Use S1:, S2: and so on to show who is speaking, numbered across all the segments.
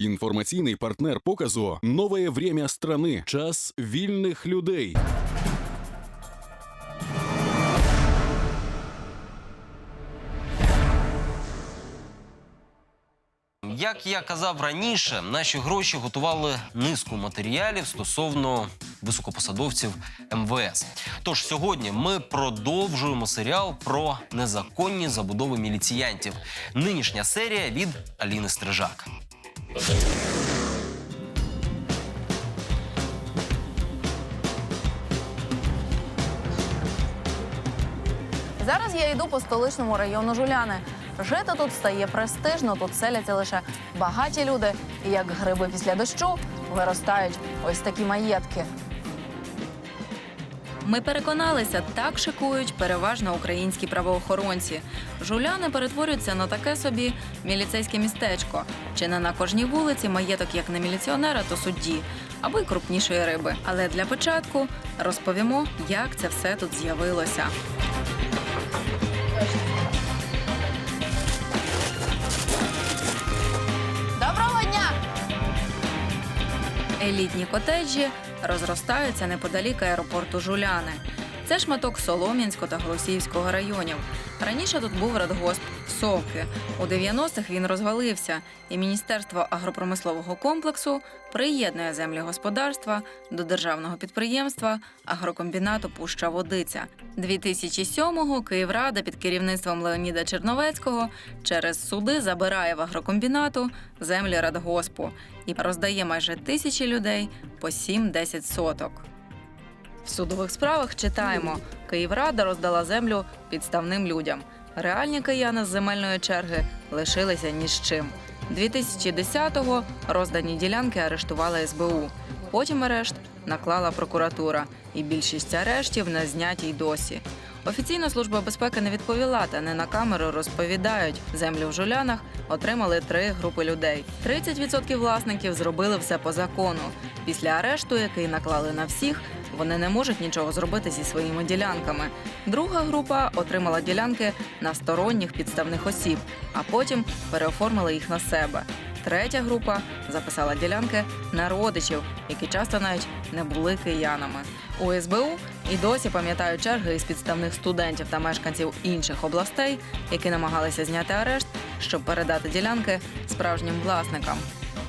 S1: Інформаційний партнер показу Нове время страни. Час вільних людей.
S2: Як я казав раніше, наші гроші готували низку матеріалів стосовно високопосадовців МВС. Тож сьогодні ми продовжуємо серіал про незаконні забудови міліціянтів. Нинішня серія від Аліни Стрижак.
S3: Зараз я йду по столичному району Жуляни. Жити тут стає престижно, тут селяться лише багаті люди. І як гриби після дощу виростають ось такі маєтки.
S4: Ми переконалися, так шикують переважно українські правоохоронці. Жуляни перетворюються на таке собі міліцейське містечко. Чи не на кожній вулиці маєток як не міліціонера, то судді, або й крупнішої риби. Але для початку розповімо, як це все тут з'явилося. Елітні котеджі розростаються неподалік аеропорту Жуляни. Це шматок Солом'янського та Голосіївського районів. Раніше тут був радгосп Совки. У 90-х він розвалився, і Міністерство агропромислового комплексу приєднує землі господарства до державного підприємства агрокомбінату Пуща Водиця. 2007-го Київрада під керівництвом Леоніда Черновецького через суди забирає в агрокомбінату землі радгоспу і роздає майже тисячі людей по 7-10 соток. В судових справах читаємо: Київрада роздала землю підставним людям. Реальні кияни з земельної черги лишилися ні з чим. 2010-го роздані ділянки арештувала СБУ. Потім арешт наклала прокуратура, і більшість арештів не зняті й досі. Офіційно служба безпеки не відповіла, та не на камеру розповідають. Землю в жулянах отримали три групи людей. 30% власників зробили все по закону. Після арешту, який наклали на всіх, вони не можуть нічого зробити зі своїми ділянками. Друга група отримала ділянки на сторонніх підставних осіб, а потім переоформили їх на себе. Третя група записала ділянки на родичів, які часто навіть не були киянами. У СБУ і досі пам'ятають черги із підставних студентів та мешканців інших областей, які намагалися зняти арешт, щоб передати ділянки справжнім власникам.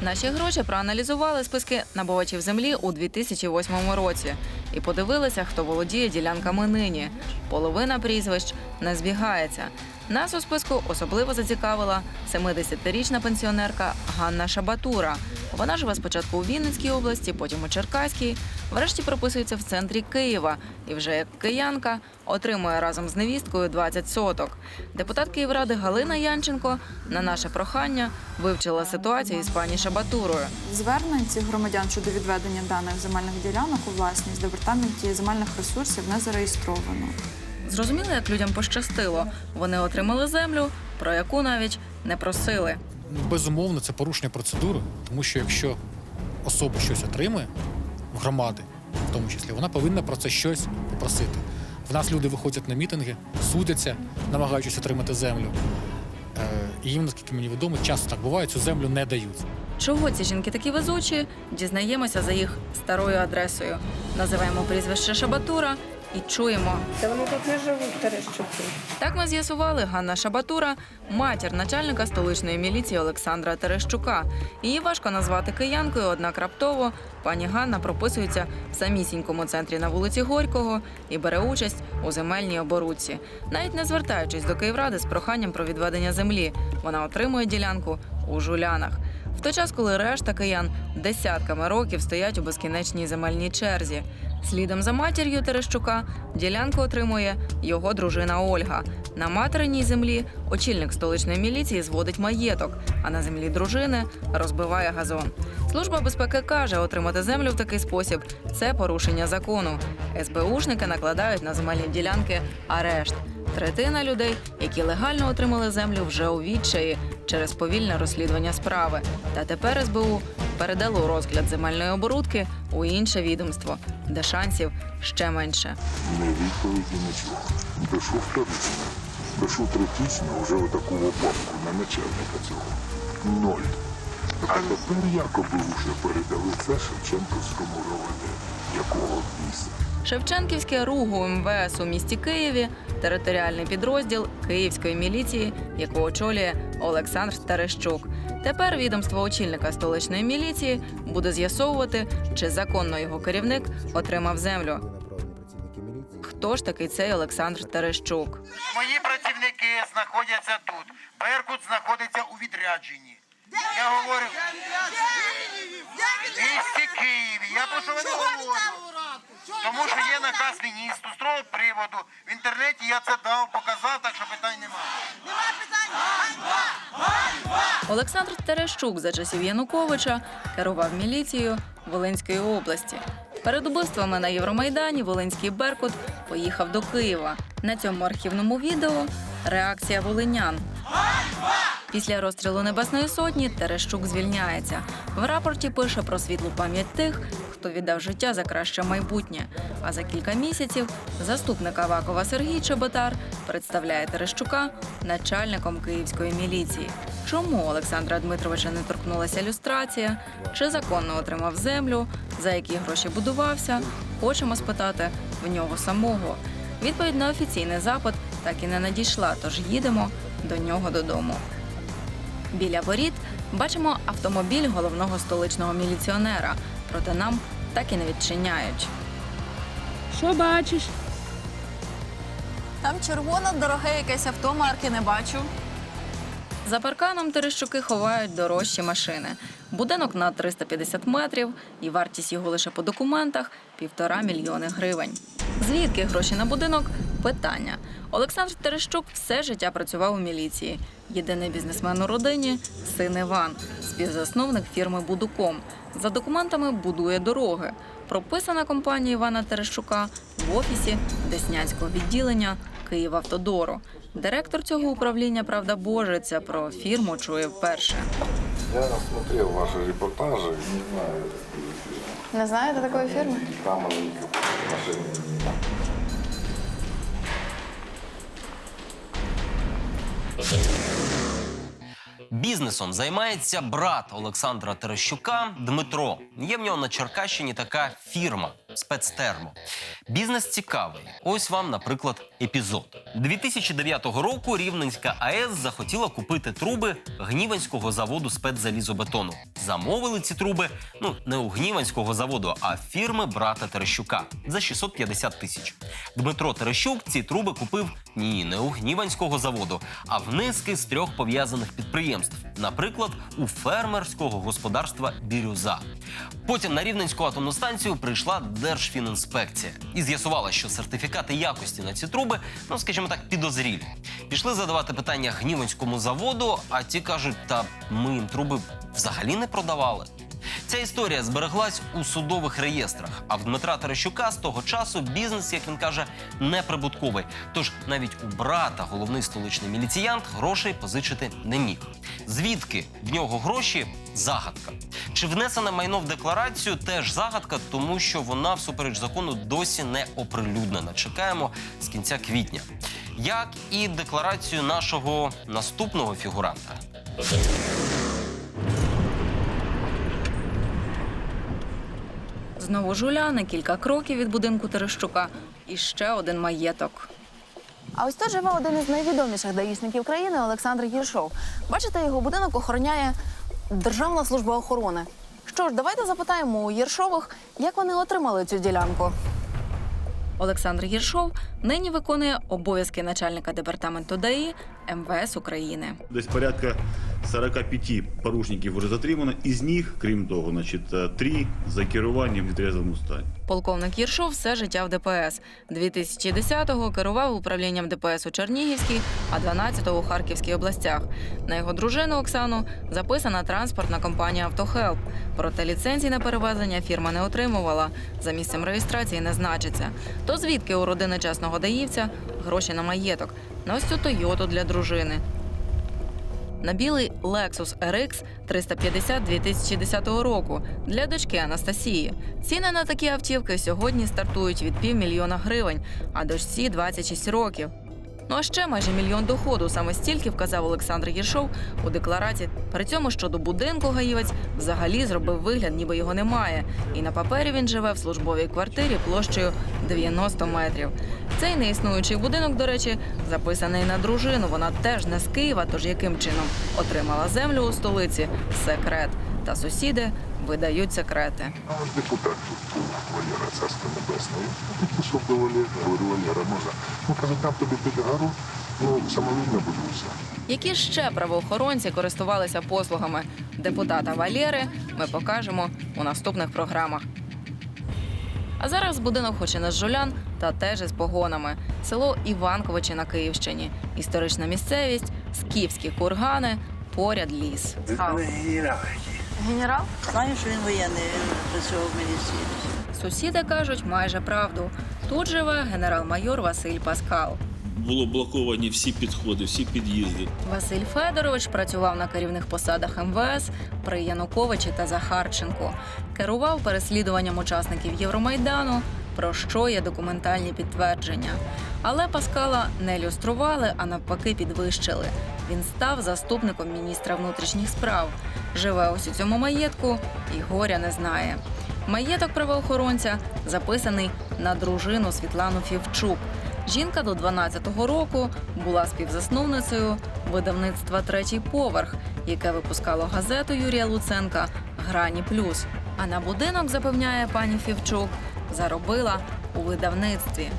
S4: Наші гроші проаналізували списки набувачів землі у 2008 році і подивилися, хто володіє ділянками нині. Половина прізвищ не збігається. Нас у списку особливо зацікавила 70-річна пенсіонерка Ганна Шабатура. Вона живе спочатку у Вінницькій області, потім у Черкаській. Врешті прописується в центрі Києва і вже як киянка отримує разом з невісткою 20 соток. Депутат Київради Галина Янченко на наше прохання вивчила ситуацію із пані Шабатурою.
S5: Звернень цих громадян щодо відведення даних земельних ділянок у власність департаменті земельних ресурсів не зареєстровано.
S4: Зрозуміло, як людям пощастило. Вони отримали землю, про яку навіть не просили.
S6: Безумовно, це порушення процедури, тому що якщо особа щось отримує в громади, в тому числі, вона повинна про це щось попросити. В нас люди виходять на мітинги, судяться, намагаючись отримати землю. Е, І їм, наскільки мені відомо, часто так буває, цю землю не дають.
S4: Чого ці жінки такі везучі? Дізнаємося за їх старою адресою. Називаємо прізвище Шабатура і чуємо.
S7: Та вони тут не живуть, Терещуки.
S4: Так ми з'ясували Ганна Шабатура, матір начальника столичної міліції Олександра Терещука. Її важко назвати киянкою, однак раптово пані Ганна прописується в самісінькому центрі на вулиці Горького і бере участь у земельній оборудці. Навіть не звертаючись до Київради з проханням про відведення землі, вона отримує ділянку у жулянах. Той час, коли решта киян десятками років стоять у безкінечній земельній черзі. Слідом за матір'ю Терещука ділянку отримує його дружина Ольга. На материній землі очільник столичної міліції зводить маєток, а на землі дружини розбиває газон. Служба безпеки каже, отримати землю в такий спосіб це порушення закону. СБУшники накладають на земельні ділянки арешт. Третина людей, які легально отримали землю, вже у відчаї через повільне розслідування справи. Та тепер СБУ передало розгляд земельної оборудки у інше відомство, де шансів ще менше.
S8: Не відповіді нічого. Пишу вторично. Пишу третично вже отаку папку на начальника цього. Ноль. А тепер якоби вже передали це Шевченківському РОВД. Якого біса?
S4: Шевченківське РУГУ МВС у місті Києві територіальний підрозділ Київської міліції, яку очолює Олександр Терещук. Тепер відомство очільника столичної міліції буде з'ясовувати, чи законно його керівник отримав землю. Хто ж такий цей Олександр Терещук?
S9: Мої працівники знаходяться тут. Беркут знаходиться у відрядженні. Я говорю. В місті Києві. Я про що не говорю. Тому що є наказ міністру з того приводу. В інтернеті я це дав, показав, так що питань немає.
S4: Олександр Терещук за часів Януковича керував міліцією Волинської області. Перед убивствами на Євромайдані Волинський Беркут поїхав до Києва. На цьому архівному відео реакція волинян. Після розстрілу Небесної сотні Терещук звільняється. В рапорті пише про світлу пам'ять тих, хто віддав життя за краще майбутнє. А за кілька місяців заступник Авакова Сергій Чеботар представляє Терещука начальником київської міліції. Чому Олександра Дмитровича не торкнулася люстрація? Чи законно отримав землю? За які гроші будувався? Хочемо спитати в нього самого. Відповідь на офіційний запит так і не надійшла, тож їдемо до нього додому. Біля воріт бачимо автомобіль головного столичного міліціонера, проте нам так і не відчиняють.
S7: Що бачиш?
S3: Там червона дороге якесь авто, марки не бачу.
S4: За парканом Терещуки ховають дорожчі машини. Будинок на 350 метрів, і вартість його лише по документах півтора мільйони гривень. Звідки гроші на будинок? Питання. Олександр Терещук все життя працював у міліції. Єдиний бізнесмен у родині син Іван, співзасновник фірми Будуком. За документами будує дороги. Прописана компанія Івана Терещука в офісі Деснянського відділення Київавтодору. Директор цього управління, правда, божиться про фірму чує вперше.
S10: Я смотрел ваши репортажи, не знаю,
S3: Не знаєте такої фірми?
S10: там они
S2: Бізнесом займається брат Олександра Терещука Дмитро. Є в нього на Черкащині така фірма спецтермо. Бізнес цікавий. Ось вам, наприклад, епізод. 2009 року Рівненська АЕС захотіла купити труби Гніванського заводу спецзалізобетону. Замовили ці труби ну не у Гніванського заводу, а фірми брата Терещука за 650 тисяч. Дмитро Терещук ці труби купив ні, не у Гніванського заводу, а в низки з трьох пов'язаних підприємств, наприклад, у фермерського господарства Бірюза. Потім на Рівненську атомну станцію прийшла Держфінінспекція і з'ясувала, що сертифікати якості на ці труби, ну скажімо так, підозрілі. Пішли задавати питання гнівенському заводу, а ті кажуть, та ми їм труби взагалі не продавали. Ця історія збереглась у судових реєстрах. А в Дмитра Терещука з того часу бізнес, як він каже, неприбутковий. Тож навіть у брата головний столичний міліціянт грошей позичити не міг. Звідки в нього гроші? Загадка. Чи внесене майно в декларацію теж загадка, тому що вона всупереч закону досі не оприлюднена. Чекаємо з кінця квітня. Як і декларацію нашого наступного фігуранта.
S4: Знову жуляни, кілька кроків від будинку Терещука і ще один маєток.
S3: А ось тут живе один із найвідоміших даїшників країни Олександр Єршов. Бачите, його будинок охороняє Державна служба охорони. Що ж, давайте запитаємо у Єршових, як вони отримали цю ділянку.
S4: Олександр Єршов нині виконує обов'язки начальника департаменту ДАІ МВС України.
S11: Десь порядка 45 порушників вже затримано. Із них, крім того, значить, е, три за керуванням в відрезаному стані.
S4: Полковник Єршов все життя в ДПС. 2010-го керував управлінням ДПС у Чернігівській, а 12-го у Харківській областях. На його дружину Оксану записана транспортна компанія Автохелп. Проте ліцензій на перевезення фірма не отримувала. За місцем реєстрації не значиться. То звідки у родини чесного даївця гроші на маєток? На ось цю Тойоту для дружини. На білий Lexus RX 350 2010 року для дочки Анастасії. Ціни на такі автівки сьогодні стартують від півмільйона гривень, а дочці 26 років. Ну а ще майже мільйон доходу. Саме стільки вказав Олександр Єршов у декларації. При цьому щодо будинку гаївець взагалі зробив вигляд, ніби його немає. І на папері він живе в службовій квартирі площею 90 метрів. Цей неіснуючий будинок, до речі, записаний на дружину. Вона теж не з Києва, тож яким чином отримала землю у столиці секрет. Та сусіди видають секрети.
S8: Наш депутат тут був Валера Царство Небесне. Я підійшов до Валери, говорю, Валера, можна. Ну, каже, там тобі під гору, ну, самовільно будуйся.
S4: Які ще правоохоронці користувалися послугами депутата Валєри, ми покажемо у наступних програмах. А зараз будинок хоч і не з жулян, та теж із погонами. Село Іванковичі на Київщині. Історична місцевість, скіфські кургани, поряд ліс.
S3: Генерал?
S12: Знаю, що він воєнний, він працював в міліції.
S4: Сусіди кажуть майже правду. Тут живе генерал-майор Василь Паскал.
S13: Було блоковані всі підходи, всі під'їзди.
S4: Василь Федорович працював на керівних посадах МВС при Януковичі та Захарченку. Керував переслідуванням учасників Євромайдану, про що є документальні підтвердження. Але Паскала не люстрували, а навпаки підвищили. Він став заступником міністра внутрішніх справ. Живе ось у цьому маєтку і горя не знає. Маєток правоохоронця записаний на дружину Світлану Фівчук. Жінка до 12-го року була співзасновницею видавництва Третій поверх, яке випускало газету Юрія Луценка Грані Плюс. А на будинок запевняє пані Фівчук, заробила у видавництві.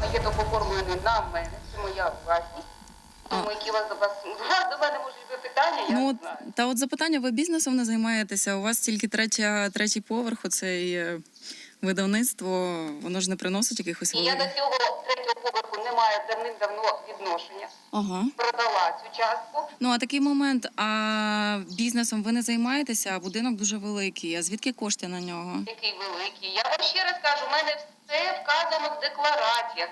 S14: Маєток оформлений на мене, це моя власність. Тому які у вас до вас до мене можуть бути питання, я
S4: Ну
S14: не знаю.
S4: та от запитання, ви бізнесом не займаєтеся? У вас тільки третя, третій поверх, оцей е, видавництво, воно ж не приносить якихось
S14: І я до цього третього поверху не маю давним-давно відношення.
S4: Ага.
S14: Продала цю частку.
S4: Ну а такий момент, а бізнесом ви не займаєтеся, а будинок дуже великий. А звідки кошти на нього?
S14: Який великий. Я вам ще раз кажу, у мене все вказано в деклараціях,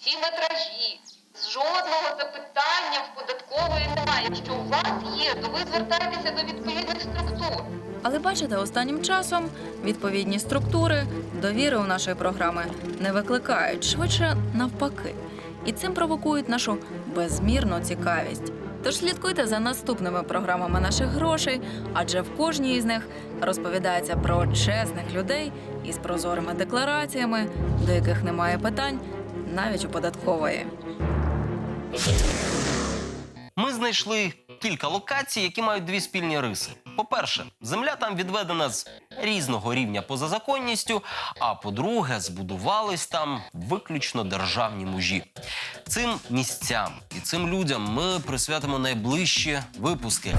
S14: всі метражі. Жодного запитання в податкової немає. Якщо у вас є, то ви звертаєтеся до відповідних структур.
S4: Але бачите, останнім часом відповідні структури довіри у нашої програми не викликають швидше навпаки, і цим провокують нашу безмірну цікавість. Тож слідкуйте за наступними програмами наших грошей, адже в кожній із них розповідається про чесних людей із прозорими деклараціями, до яких немає питань навіть у податкової.
S2: Ми знайшли кілька локацій, які мають дві спільні риси. По-перше, земля там відведена з різного рівня позазаконністю. А по-друге, збудувались там виключно державні мужі. Цим місцям і цим людям ми присвятимо найближчі випуски.